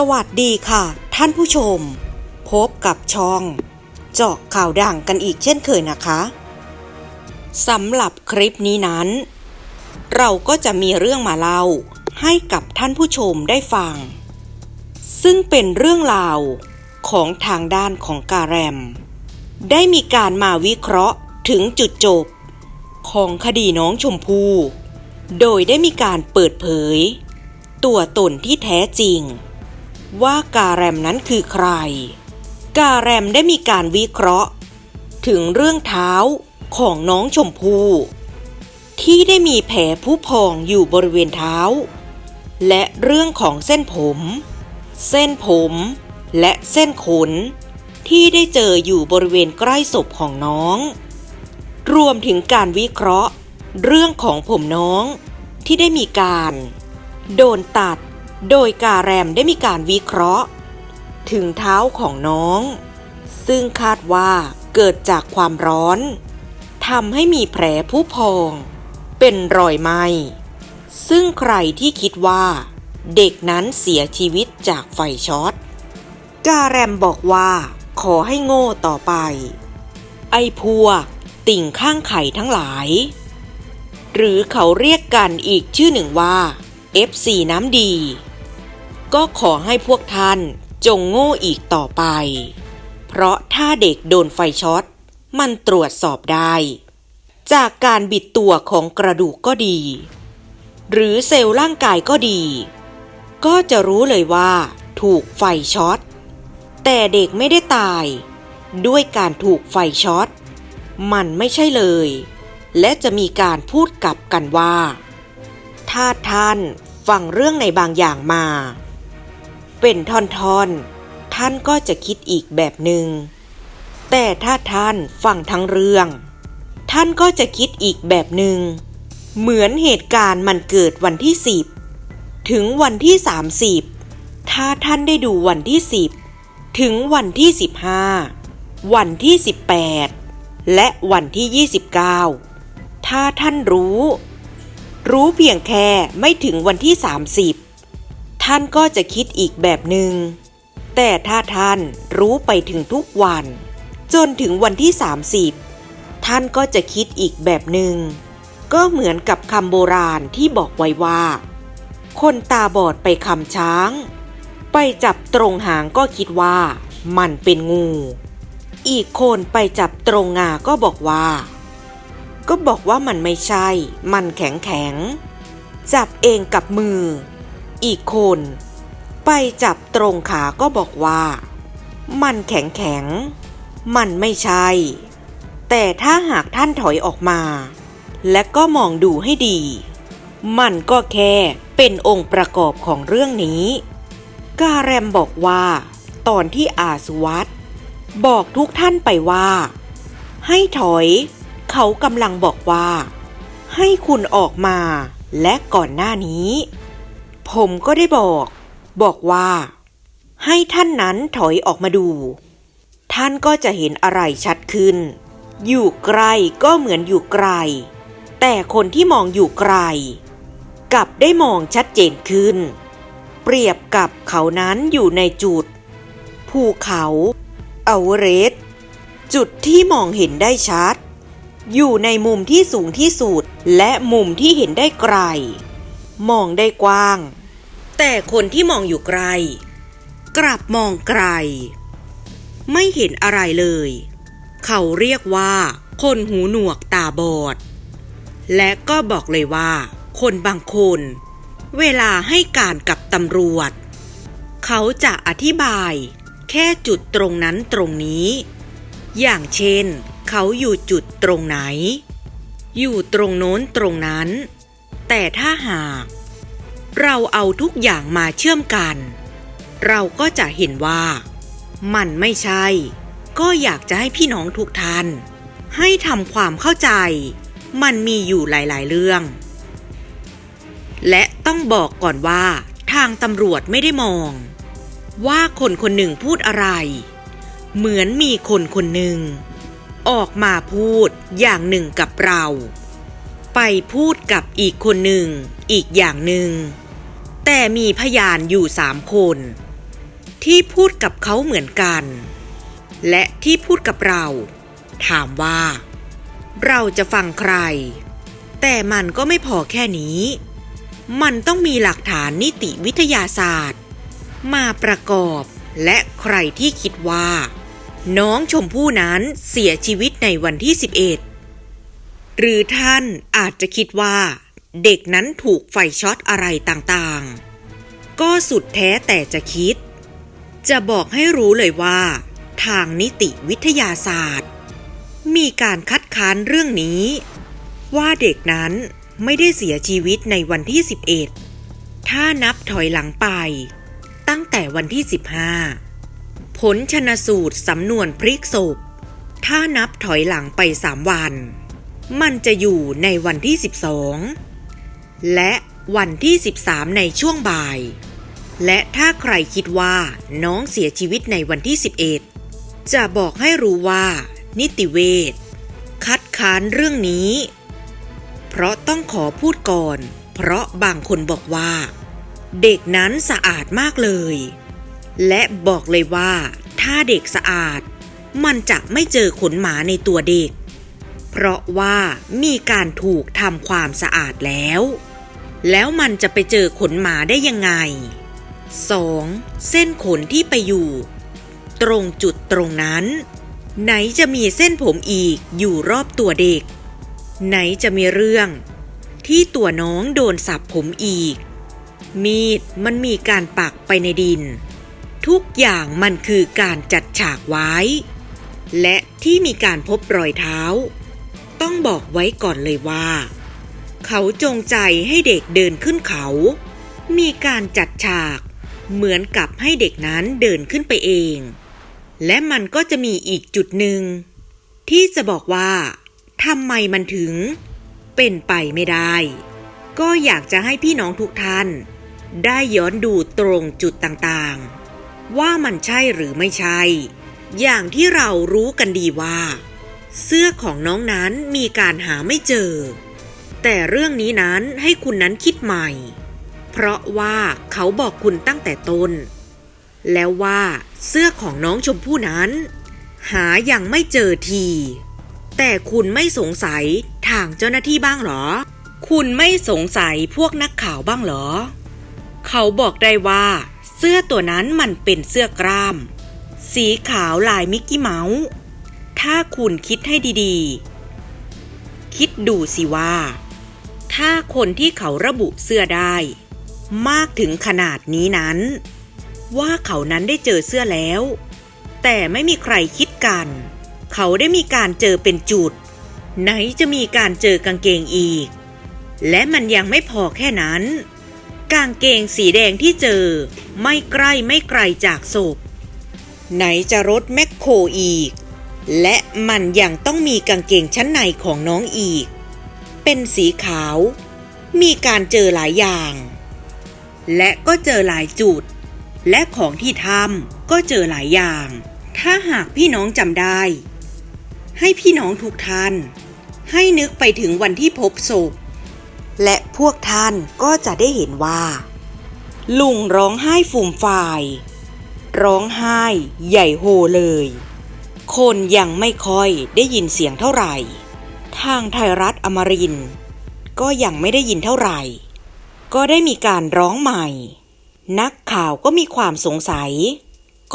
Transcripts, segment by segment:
สวัสดีค่ะ ท่านผู้ชม พบกับช่อง เจาะข่าวดังกันอีกเช่นเคยนะคะสำหรับคลิปนี้นั้น เราก็จะมีเรื่องมาเล่าให้กับท่านผู้ชมได้ฟัง ซึ่งเป็นเรื่องราวของทางด้านของการแรม ได้มีการมาวิเคราะห์ถึงจุดจบ ของคดีน้องชมพู่โดยได้มีการเปิดเผย ตัวตนที่แท้จริง ว่าการแรมนั้นคือใคร การแรมได้มีการวิเคราะห์ ถึงเรื่องเท้าของน้องชมพู่ที่ได้มีแผลผู้พองอยู่บริเวณเท้า และเรื่องของเส้นผม เส้นผมและเส้นขน ที่ได้เจออยู่บริเวณใกล้ศพของน้อง รวมถึงการวิเคราะห์ เรื่องของผมน้องที่ได้มีการ โดนตัด โดยการแรมได้มีการวิเคราะห์ ถึงเท้าของน้อง ซึ่งคาดว่าเกิดจากความร้อนทำให้มีแผลผู้พอง เป็นรอยไหมซึ่งใครที่คิดว่า เด็กนั้นเสียชีวิตจากไฟช็อต กาแรมบอกว่าขอให้โง่ต่อไป ไอ้พวกติ่งข้างไข่ทั้งหลาย หรือเขาเรียกกันอีกชื่อหนึ่งว่า FC น้ำดี ก็ขอให้พวกท่านจงโง่อีกต่อไป เพราะถ้าเด็กโดนไฟช็อต มันตรวจสอบได้ จากการบิดตัวของกระดูกก็ดี หรือเซลล์ร่างกายก็ดี ก็จะรู้เลยว่า ถูกไฟช็อต แต่เด็กไม่ได้ตาย ด้วยการถูกไฟช็อต มันไม่ใช่เลย และจะมีการพูดกลับกันว่า ถ้าท่านฟังเรื่องในบางอย่างมา เป็นท่อนๆ ท่านก็จะคิดอีกแบบหนึ่ง แต่ถ้าท่านฟังทั้งเรื่อง ท่านก็จะคิดอีกแบบหนึ่ง เหมือนเหตุการณ์มันเกิดวันที่10ถึงวันที่30ถ้าท่านได้ดูวันที่10ถึงวันที่15วันที่18และวันที่29ถ้าท่านรู้ รู้เพียงแค่ไม่ถึงวันที่30 ท่านก็จะคิดอีกแบบหนึง่งแต่ถ้าท่านรู้ไปถึงทุกวัน จนถึงวันที่ 30 ท่านก็จะคิดอีกแบบหนึง่งก็เหมือนกับคำโบราณที่บอกไว้ว่า คนตาบอดไปคำช้าง ไปจับตรงหางก็คิดว่ามันเป็นงู อีกคนไปจับตรงงาก็บอกว่า ก็บอกว่ามันไม่ใช่ มันแข็งแข็ง จับเองกับมือ อีกคน ไปจับตรงขาก็บอกว่า มันแข็งแข็ง มันไม่ใช่ แต่ถ้าหากท่านถอยออกมา และก็มองดูให้ดี มันก็แค่เป็นองค์ประกอบของเรื่องนี้ กาแรมบอกว่า ตอนที่อาสุวัตบอกทุกท่านไปว่า ให้ถอย เขากำลังบอกว่า ให้คุณออกมาและก่อนหน้านี้ ผมก็ได้บอก บอกว่า ให้ท่านนั้นถอยออกมาดู ท่านก็จะเห็นอะไรชัดขึ้น อยู่ไกลก็เหมือนอยู่ไกล แต่คนที่มองอยู่ไกล กลับได้มองชัดเจนขึ้น เปรียบกับเขานั้นอยู่ในจุด ภูเขาเอาเรสจุดที่มองเห็นได้ชัด อยู่ในมุมที่สูงที่สุดและมุมที่เห็นได้ไกล มองได้กว้าง แต่คนที่มองอยู่ไกล กลับมองไกล ไม่เห็นอะไรเลย เขาเรียกว่า คนหูหนวกตาบอด และก็บอกเลยว่า คนบางคน เวลาให้การกับตำรวจ เขาจะอธิบาย แค่จุดตรงนั้นตรงนี้ อย่างเช่น เขาอยู่จุดตรงไหน อยู่ตรงโน้นตรงนั้น แต่ถ้าหาก เราเอาทุกอย่างมาเชื่อมกัน เราก็จะเห็นว่า มันไม่ใช่ ก็อยากจะให้พี่น้องทุกท่าน ให้ทำความเข้าใจ มันมีอยู่หลายๆเรื่อง และต้องบอกก่อนว่า ทางตำรวจไม่ได้มอง ว่าคนคนหนึ่งพูดอะไร เหมือนมีคนคนหนึ่งออกมาพูดอย่างหนึ่งกับเรา ไปพูดกับอีกคนหนึ่ง อีกอย่างหนึ่ง แต่มีพยานอยู่สามคน ที่พูดกับเขาเหมือนกัน และที่พูดกับเรา ถามว่า เราจะฟังใคร แต่มันก็ไม่พอแค่นี้ มันต้องมีหลักฐานนิติวิทยาศาสตร์ มาประกอบและใครที่คิดว่า น้องชมพู่นั้นเสียชีวิตในวันที่ 11 หรือท่านอาจจะคิดว่า เด็กนั้นถูกไฟช็อตอะไรต่างๆ ก็สุดแท้แต่จะคิด จะบอกให้รู้เลยว่า ทางนิติวิทยาศาสตร์ มีการคัดค้านเรื่องนี้ ว่าเด็กนั้นไม่ได้เสียชีวิตในวันที่ 11 ถ้านับถอยหลังไป ตั้งแต่วันที่ 15 ผลชนสูตรสำนวนพลิกศพ ถ้านับถอยหลังไป 3 วัน มันจะอยู่ในวันที่ 12 และวันที่ 13 ในช่วงบ่าย และถ้าใครคิดว่าน้องเสียชีวิตในวันที่ 11 จะบอกให้รู้ว่า นิติเวชคัดค้านเรื่องนี้ เพราะต้องขอพูดก่อน เพราะบางคนบอกว่า เด็กนั้นสะอาดมากเลย และบอกเลยว่า ถ้าเด็กสะอาด มันจะไม่เจอขนหมาในตัวเด็ก เพราะว่ามีการถูกทำความสะอาดแล้ว แล้วมันจะไปเจอขนหมาได้ยังไง 2. เส้นขนที่ไปอยู่ ตรงจุดตรงนั้น ไหนจะมีเส้นผมอีกอยู่รอบตัวเด็ก ไหนจะมีเรื่อง ที่ตัวน้องโดนสับผมอีก มีดมันมีการปักไปในดิน ทุกอย่างมันคือการจัดฉากไว้ และที่มีการพบรอยเท้า ต้องบอกไว้ก่อนเลยว่า เขาจงใจให้เด็กเดินขึ้นเขา มีการจัดฉาก เหมือนกับให้เด็กนั้นเดินขึ้นไปเอง และมันก็จะมีอีกจุดหนึ่ง ที่จะบอกว่าทำไมมันถึง เป็นไปไม่ได้ ก็อยากจะให้พี่น้องทุกท่าน ได้ย้อนดูตรงจุดต่างๆ ว่ามันใช่หรือไม่ใช่ อย่างที่เรารู้กันดีว่า เสื้อของน้องนั้นมีการหาไม่เจอ แต่เรื่องนี้นั้นให้คุณนั้นคิดใหม่ เพราะว่าเขาบอกคุณตั้งแต่ต้น แล้วว่าเสื้อของน้องชมพู่นั้น หายังไม่เจอที แต่คุณไม่สงสัยทางเจ้าหน้าที่บ้างเหรอ คุณไม่สงสัยพวกนักข่าวบ้างเหรอ เขาบอกได้ว่า เสื้อตัวนั้นมันเป็นเสื้อกล้าม สีขาวลายมิกกี้เมาส์ ถ้าคุณคิดให้ดีๆ คิดดูสิว่า ถ้าคนที่เขาระบุเสื้อได้ มากถึงขนาดนี้นั้น ว่าเขานั้นได้เจอเสื้อแล้ว แต่ไม่มีใครคิดกัน เขาได้มีการเจอเป็นจุด ไหนจะมีการเจอกางเกงอีก และมันยังไม่พอแค่นั้น กางเกงสีแดงที่เจอ ไม่ใกล้ไม่ไกลจากศพไหนจะรถแมคโครอีก และมันยังต้องมีกางเกงชั้นในของน้องอีก เป็นสีขาว มีการเจอหลายอย่าง และก็เจอหลายจุด และของที่ทำก็เจอหลายอย่าง ถ้าหากพี่น้องจำได้ ให้พี่น้องทุกท่าน ให้นึกไปถึงวันที่พบศพ และพวกท่านก็จะได้เห็นว่า ลุงร้องไห้ฟูมฟาย ร้องไห้ใหญ่โฮเลย คนยังไม่ค่อยได้ยินเสียงเท่าไหร่ ทางไทยรัฐอมรินก็ยังไม่ได้ยินเท่าไหร่ ก็ได้มีการร้องใหม่ นักข่าวก็มีความสงสัย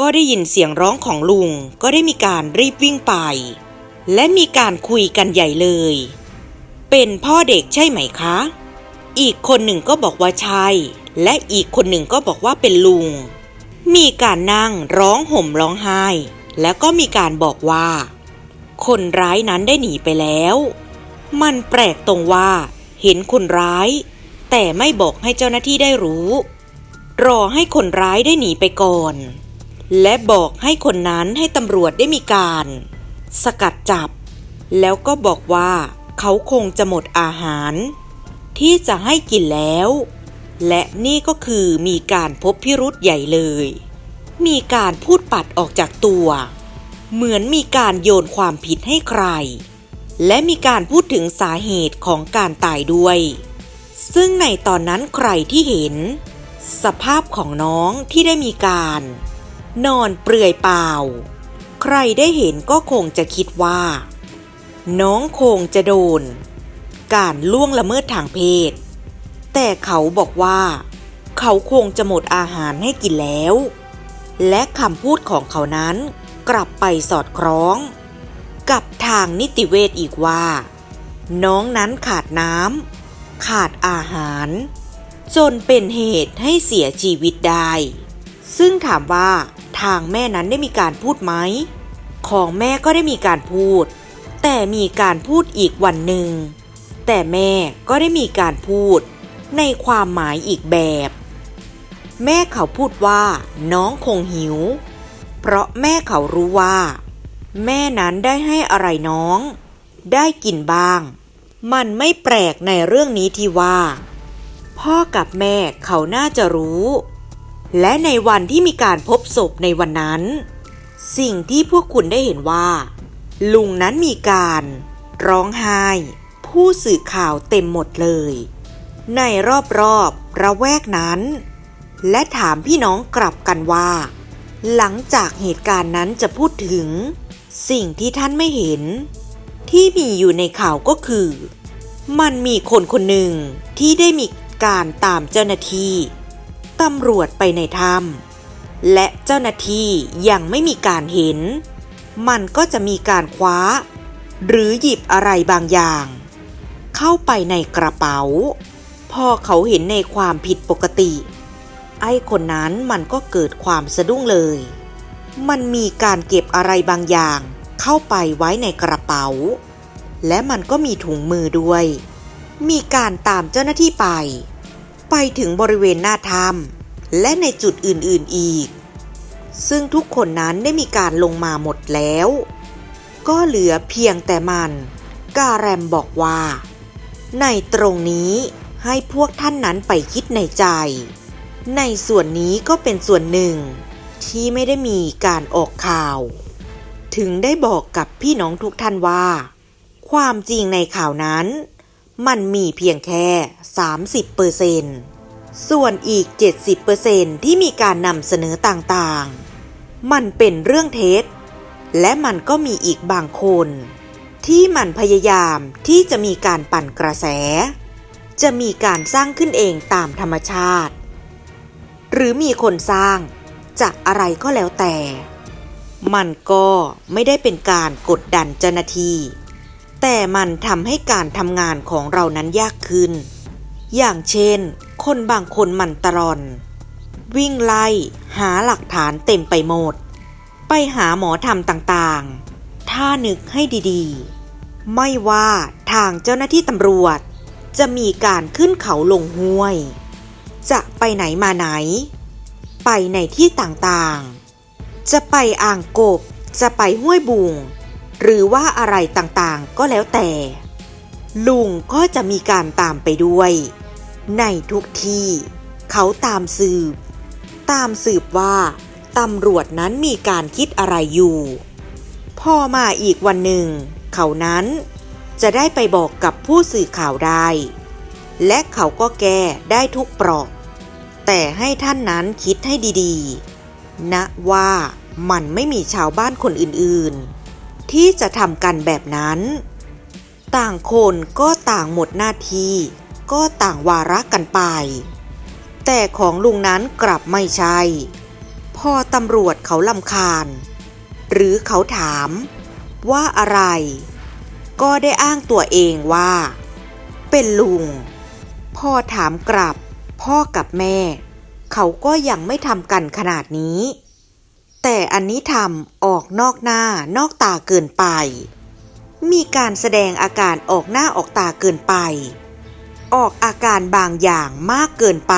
ก็ได้ยินเสียงร้องของลุง ก็ได้มีการรีบวิ่งไป และมีการคุยกันใหญ่เลย เป็นพ่อเด็กใช่ไหมคะ อีกคนหนึ่งก็บอกว่าใช่ และอีกคนหนึ่งก็บอกว่าเป็นลุง มีการนั่งร้องห่มร้องไห้ แล้วก็มีการบอกว่า คนร้ายนั้นได้หนีไปแล้ว มันแปลกตรงว่า เห็นคนร้าย แต่ไม่บอกให้เจ้าหน้าที่ได้รู้ รอให้คนร้ายได้หนีไปก่อน และบอกให้คนนั้นให้ตำรวจได้มีการ สกัดจับ แล้วก็บอกว่า เขาคงจะหมดอาหาร ที่จะให้กินแล้ว และนี่ก็คือมีการพบพิรุษใหญ่เลย มีการพูดปัดออกจากตัว เหมือนมีการโยนความผิดให้ใคร และมีการพูดถึงสาเหตุของการตายด้วย ซึ่งในตอนนั้นใครที่เห็น สภาพของน้องที่ได้มีการ นอนเปลือยเปล่า ใครได้เห็นก็คงจะคิดว่า น้องคงจะโดน การล่วงละเมิดทางเพศ แต่เขาบอกว่า เขาคงจะหมดอาหารให้กินแล้ว และคำพูดของเขานั้นกลับไปสอดคล้อง กับทางนิติเวชอีกว่า น้องนั้นขาดน้ำขาดอาหาร จนเป็นเหตุให้เสียชีวิตได้ ซึ่งถามว่าทางแม่นั้นได้มีการพูดไหม ของแม่ก็ได้มีการพูด แต่มีการพูดอีกวันหนึ่ง แต่แม่ก็ได้มีการพูดในความหมายอีกแบบ แม่เขาพูดว่าน้องคงหิว เพราะแม่เขารู้ว่า แม่นั้นได้ให้อะไรน้อง ได้กินบ้าง มันไม่แปลกในเรื่องนี้ที่ว่า พ่อกับแม่เขาน่าจะรู้ และในวันที่มีการพบศพในวันนั้น สิ่งที่พวกคุณได้เห็นว่า ลุงนั้นมีการ ร้องไห้ ผู้สื่อข่าวเต็มหมดเลย ในรอบๆระแวกนั้น และถามพี่น้องกลับกันว่า หลังจากเหตุการณ์นั้นจะพูดถึง สิ่งที่ท่านไม่เห็น ที่มีอยู่ในข่าวก็คือ มันมีคนคนหนึ่งที่ได้มีการตามเจ้าหน้าที่ตำรวจไปในถ้ำและเจ้าหน้าที่ยังไม่มีการเห็น มันก็จะมีการคว้า หรือหยิบอะไรบางอย่าง เข้าไปในกระเป๋า พอเขาเห็นในความผิดปกติ ไอ้คนนั้นมันก็เกิดความสะดุ้งเลย มันมีการเก็บอะไรบางอย่างเข้าไปไว้ในกระเป๋า และมันก็มีถุงมือด้วย มีการตามเจ้าหน้าที่ไป ไปถึงบริเวณหน้าถ้ำและในจุดอื่นๆอีก ซึ่งทุกคนนั้นได้มีการลงมาหมดแล้ว ก็เหลือเพียงแต่มัน กาแรมบอกว่า ในตรงนี้ให้พวกท่านนั้นไปคิดในใจ ในส่วนนี้ก็เป็นส่วนหนึ่ง ที่ไม่ได้มีการออกข่าว ถึงได้บอกกับพี่น้องทุกท่านว่า ความจริงในข่าวนั้น มันมีเพียงแค่ 30เปอร์เซนส่วนอีก 70เปอร์เซนที่มีการนำเสนอต่างๆ มันเป็นเรื่องเท็จ และมันก็มีอีกบางคน ที่มันพยายามที่จะมีการปั่นกระแส จะมีการสร้างขึ้นเองตามธรรมชาติ หรือมีคนสร้าง จากอะไรก็แล้วแต่ มันก็ไม่ได้เป็นการกดดันเจ้าหน้าที่ แต่มันทำให้การทำงานของเรานั้นยากขึ้น อย่างเช่น คนบางคนมันตรอน วิ่งไล่หาหลักฐานเต็มไปหมด ไปหาหมอทำต่างๆ ถ้านึกให้ดีๆ ไม่ว่าทางเจ้าหน้าที่ตำรวจจะมีการขึ้นเขาลงห้วย จะไปไหนมาไหน ไปในที่ต่างๆ จะไปอ่างกบ จะไปห้วยบุง หรือว่าอะไรต่างๆ ก็แล้วแต่ ลุงก็จะมีการตามไปด้วย ในทุกที่ เขาตามสืบ ตามสืบว่าตำรวจนั้นมีการคิดอะไรอยู่ พอมาอีกวันหนึ่ง เขานั้นจะได้ไปบอกกับผู้สื่อข่าวได้ และเขาก็แก้ได้ทุกปราะ แต่ให้ท่านนั้นคิดให้ดีๆ นะว่ามันไม่มีชาวบ้านคนอื่นๆ ที่จะทำกันแบบนั้น ต่างคนก็ต่างหมดหน้าที่ก็ต่างวาระกันไป แต่ของลุงนั้นกลับไม่ใช่ พอตำรวจเขาลำคาญ หรือเขาถามว่าอะไร ก็ได้อ้างตัวเองว่า เป็นลุง พ่อถามกลับ พ่อกับแม่ เขาก็ยังไม่ทำกันขนาดนี้ แต่อันนี้ทำออกนอกหน้านอกตาเกินไป มีการแสดงอาการออกหน้าออกตาเกินไป ออกอาการบางอย่างมากเกินไป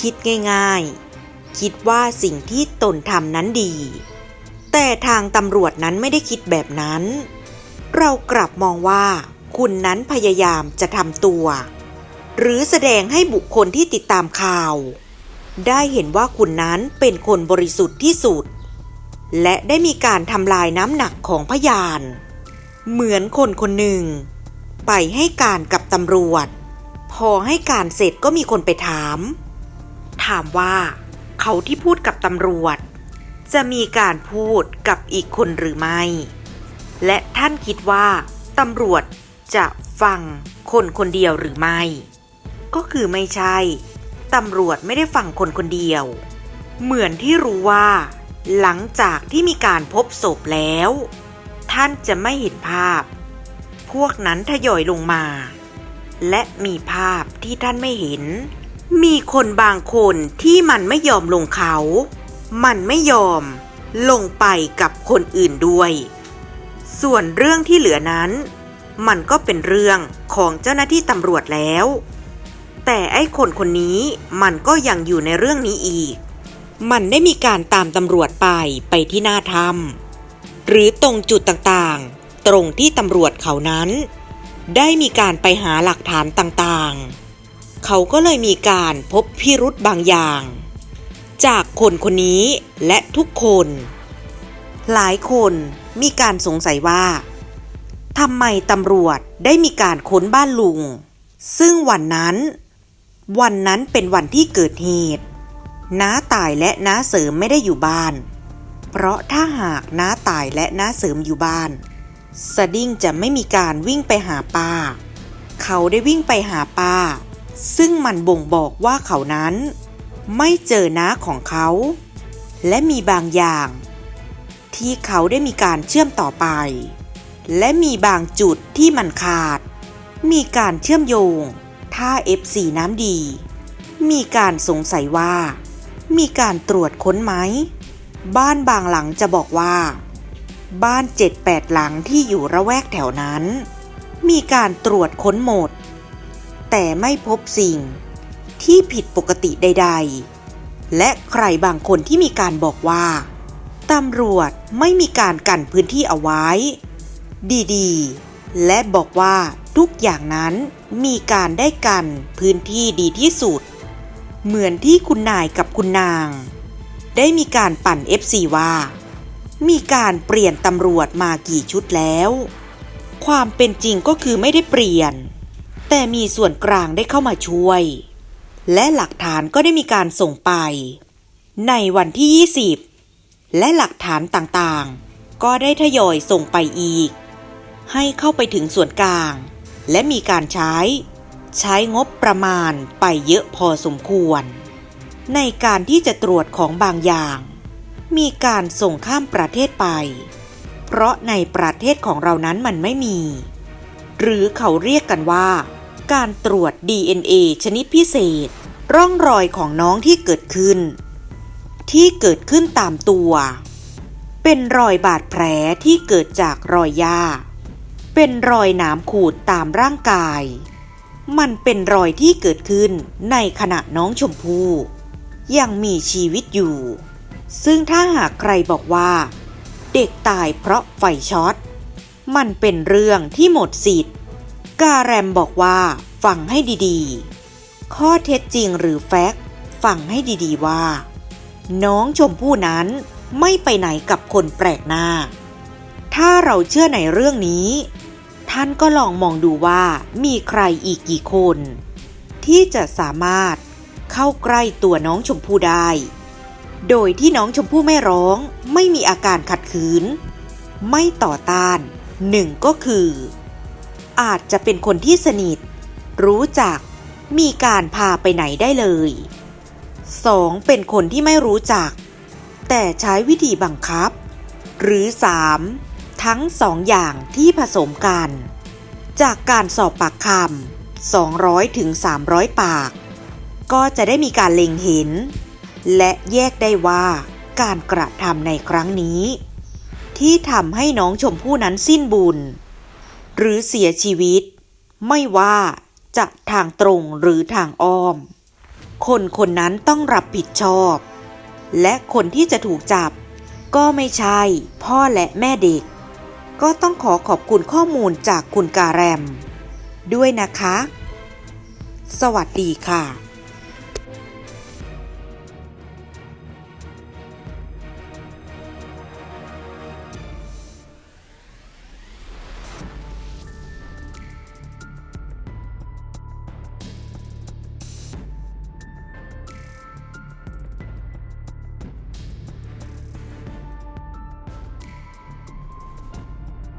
คิดง่ายๆ คิดว่าสิ่งที่ตนทำนั้นดี แต่ทางตำรวจนั้นไม่ได้คิดแบบนั้น เรากลับมองว่าคุณนั้นพยายามจะทำตัว หรือแสดงให้บุคคลที่ติดตามข่าว ได้เห็นว่าคุณนั้นเป็นคนบริสุทธิ์ที่สุด และได้มีการทำลายน้ำหนักของพยาน เหมือนคนคนหนึ่ง ไปให้การกับตำรวจ พอให้การเสร็จก็มีคนไปถาม ถามว่าเขาที่พูดกับตำรวจ จะมีการพูดกับอีกคนหรือไม่ และท่านคิดว่าตำรวจจะฟังคนคนเดียวหรือไม่ ก็คือไม่ใช่ ตำรวจไม่ได้ฟังคนคนเดียว เหมือนที่รู้ว่า หลังจากที่มีการพบศพแล้ว ท่านจะไม่เห็นภาพ พวกนั้นทยอยลงมา และมีภาพที่ท่านไม่เห็น มีคนบางคนที่มันไม่ยอมลงเขา มันไม่ยอมลงไปกับคนอื่นด้วย ส่วนเรื่องที่เหลือนั้น มันก็เป็นเรื่องของเจ้าหน้าที่ตำรวจแล้ว แต่ไอ้คนคนนี้มันก็ยังอยู่ในเรื่องนี้อีก มันได้มีการตามตำรวจไปไปที่หน้าถ้ำหรือตรงจุดต่างๆ ตรงที่ตำรวจเขานั้น ได้มีการไปหาหลักฐานต่างๆ เขาก็เลยมีการพบพิรุธบางอย่าง จากคนคนนี้และทุกคน หลายคนมีการสงสัยว่าทำไมตำรวจได้มีการค้นบ้านลุง ซึ่งวันนั้น วันนั้นเป็นวันที่เกิดเหตุน้าตายและน้าเสริมไม่ได้อยู่บ้าน เพราะถ้าหากน้าตายและน้าเสริมอยู่บ้าน สดิ้งจะไม่มีการวิ่งไปหาป้า เขาได้วิ่งไปหาป้า ซึ่งมันบ่งบอกว่าเขานั้น ไม่เจอน้าของเขา และมีบางอย่าง ที่เขาได้มีการเชื่อมต่อไป และมีบางจุดที่มันขาด มีการเชื่อมโยง ถ้า F4 น้ำดี มีการสงสัยว่า มีการตรวจค้นไหม บ้านบางหลังจะบอกว่า บ้านเจ็ดแปดหลังที่อยู่ระแวกแถวนั้น มีการตรวจค้นหมด แต่ไม่พบสิ่งที่ผิดปกติใด ๆ และใครบางคนที่มีการบอกว่าตำรวจไม่มีการกันพื้นที่เอาไว้ ดี ๆ และบอกว่าทุกอย่างนั้นมีการได้กันพื้นที่ดีที่สุด เหมือนที่คุณนายกับคุณนาง ได้มีการปั่น FC ว่า มีการเปลี่ยนตำรวจมากี่ชุดแล้ว ความเป็นจริงก็คือไม่ได้เปลี่ยน แต่มีส่วนกลางได้เข้ามาช่วย และหลักฐานก็ได้มีการส่งไป ในวันที่ 20 และหลักฐานต่างๆ ก็ได้ทยอยส่งไปอีก ให้เข้าไปถึงส่วนกลาง และมีการใช้ ใช้งบประมาณไปเยอะพอสมควร ในการที่จะตรวจของบางอย่าง มีการส่งข้ามประเทศไป เพราะในประเทศของเรานั้นมันไม่มี หรือเขาเรียกกันว่า การตรวจ DNA ชนิดพิเศษ ร่องรอยของน้องที่เกิดขึ้น ที่เกิดขึ้นตามตัวเป็นรอยบาดแผลที่เกิดจากรอยหญ้า เป็นรอยหนามขูดตามร่างกาย มันเป็นรอยที่เกิดขึ้นในขณะน้องชมพู่ยังมีชีวิตอยู่ ซึ่งถ้าหากใครบอกว่า เด็กตายเพราะไฟช็อต มันเป็นเรื่องที่หมดสิทธิ์ กาแรมบอกว่าฟังให้ดีๆ ข้อเท็จจริงหรือแฟกต์ฟังให้ดีๆว่า น้องชมพู่นั้นไม่ไปไหนกับคนแปลกหน้า ถ้าเราเชื่อในเรื่องนี้ ท่านก็ลองมองดูว่ามีใครอีกกี่คน ที่จะสามารถเข้าใกล้ตัวน้องชมพู่ได้ โดยที่น้องชมพู่ไม่ร้อง ไม่มีอาการขัดขืน ไม่ต่อต้านหนึ่งก็คือ อาจจะเป็นคนที่สนิท รู้จักมีการพาไปไหนได้เลยสองเป็นคนที่ไม่รู้จัก แต่ใช้วิธีบังคับ หรือสาม ทั้งสองอย่างที่ผสมกัน จากการสอบปากคำ200ถึง300 ปาก ก็จะได้มีการเล็งเห็น และแยกได้ว่าการกระทำในครั้งนี้ ที่ทำให้น้องชมพู่นั้นสิ้นบุญ หรือเสียชีวิต ไม่ว่าจะทางตรงหรือทางอ้อม คนคนนั้นต้องรับผิดชอบ และคนที่จะถูกจับก็ไม่ใช่พ่อและแม่เด็ก ก็ต้องขอขอบคุณข้อมูลจากคุณการแรม ด้วยนะคะ สวัสดีค่ะ